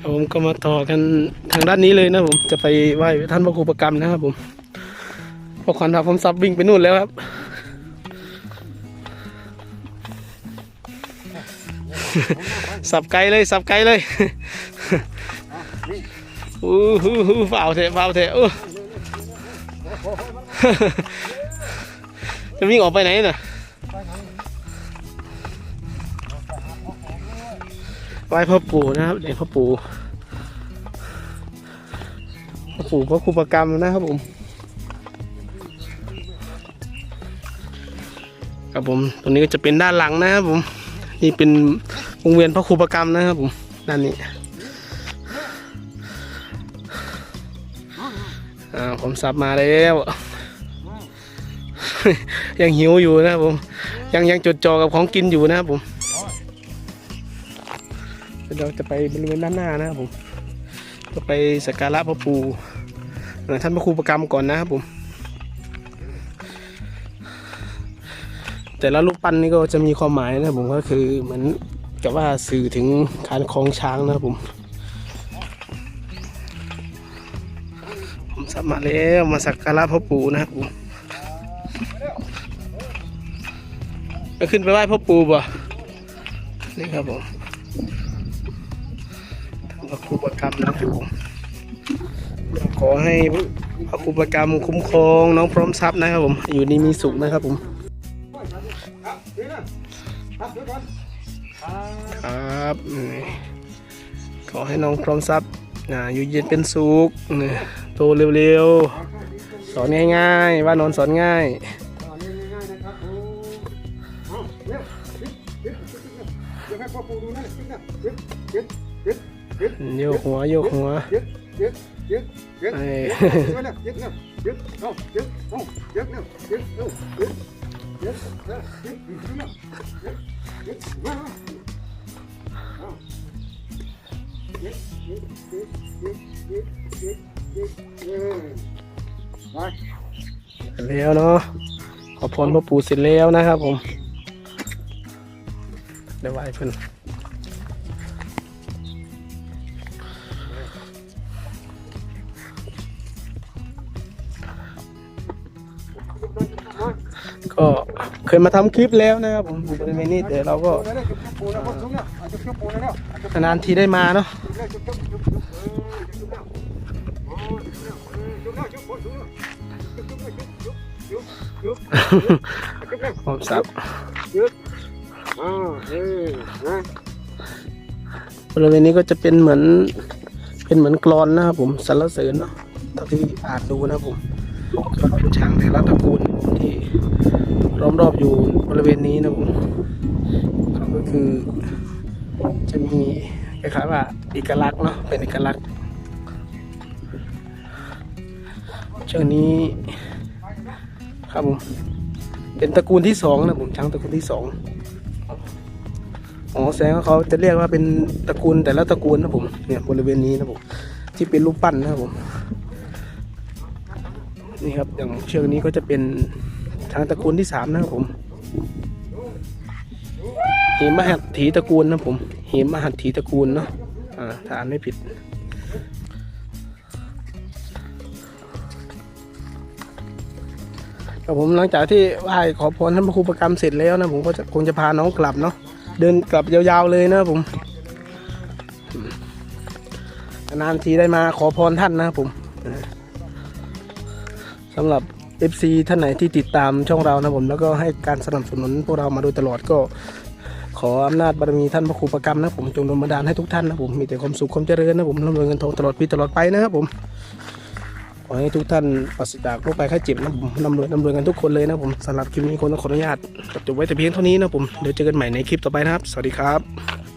ครับผมก็มาต่อกันทางด้านนี้เลยนะผมจะไปไหว้ท่านพระครูประกรรมนะครับผมพอควันพาผมซับวิ่งไปนู่นแล้วครับสับไกลเลยสับไกลเลยอู้หูหูเฝ้าเถอะเฝ้าเถอะอู้จะวิ่งออกไปไหนน่ะ ไหว้พ่อปู่นะครับเด็กพ่อปู่พ่อปู่พระครูประกรรมนะครับผมครับผมตรงนี้ก็จะเป็นด้านหลังนะครับผม นี่เป็นวงเวียนพระครูประกรรมนะครับผมด้านนี้อ่าผมสับมาแล้วยังหิวอยู่นะครับผม ยังยังจดจ่อกับของกินอยู่นะครับผม เราจะไปบริเวณด้านหน้านะครับผมจะไปสักการะพระปู่เอ่อท่านพระครูประกรรมก่อนนะครับผม แต่ละรูปปั้นนี่ก็จะมีความหมายนะครับผมก็คือเหมือนกับว่าสื่อถึงการคลองช้างนะครับผม ผมสับมาแล้วมาสักการะพระปู่นะครับผมจะขึ้นไปไหว้พ่อปู่บ่นี่ครับผม พระครูประกรรมนะครับผมขอให้พระครูประกรรมคุ้มครองน้องพร้อมทรัพย์นะครับผม อยู่ดีมีสุขนะครับผมครับขอให้น้องพร้อมทรัพย์อ่าอยู่เย็นเป็นสุขโตเร็วๆ สอนง่ายๆ ว่านอนสอนง่าย โยกหัวโยกหัวไอ้แล้วเนาะขอพรพ่อปู่เสร็จแล้วนะครับผมเดี๋ยวไหว้เพิ่น ก็เคยมาทำคลิปแล้วนะครับผมบริเวณนี้แต่เราก็นานทีได้มาเนาะผมซับบริเวณนี้ก็จะเป็นเหมือนเป็นเหมือนกรอนนะครับผมสรรเสริญเนาะเท่าที่อ่านดูนะผมก็เป็นช้างแต่ละตระกูลที่ ล้อมรอบอยู่บริเวณนี้นะครับผมก็คือจะมีคล้ายๆว่าเอกลักษณ์เนาะเป็นเอกลักษณ์เชือกนี้ครับผมเป็นตระกูลที่สองนะผมช้างตระกูลที่สองอ๋อแสดงว่าเขาจะเรียกว่าเป็นตระกูลแต่ละตระกูลนะผมเนี่ยบริเวณนี้นะผมที่เป็นรูปปั้นนะครับผมนี่ครับอย่างเชือกนี้ก็จะเป็น ช้างตระกูลที่สามนะครับผมเหมหัตถีตระกูลนะผมเหมหัตถีตระกูลเนาะอ่าถ้าอ่านไม่ผิดครับผมหลังจากที่ไหว้ขอพรท่านพระครูประกรรมเสร็จแล้วนะผมก็จะคงจะพาน้องกลับเนาะเดินกลับยาวๆเลยนะผมอืมนานทีได้มาขอพรท่านนะครับผมสำหรับ FC ท่านไหนที่ติดตามช่องเรานะผมแล้วก็ให้การสนับสนุนพวกเรามาโดยตลอดก็ ขออำนาจบารมีท่านพระครูประกรรมนะผมจงดลบันดาลให้ทุกท่านนะผมมีแต่ความสุขความเจริญนะผมร่ำรวยเงินทองตลอดปีตลอดไปนะครับผมขอให้ทุกท่านปราศจากโรคภัยไข้เจ็บนะผมนำรวยนำรวยกันทุกคนเลยนะผมสำหรับคลิปนี้คนต้องขออนุญาตจบไว้แต่เพียงเท่านี้นะผมเดี๋ยวเจอกันใหม่ในคลิปต่อไปนะครับ สวัสดีครับ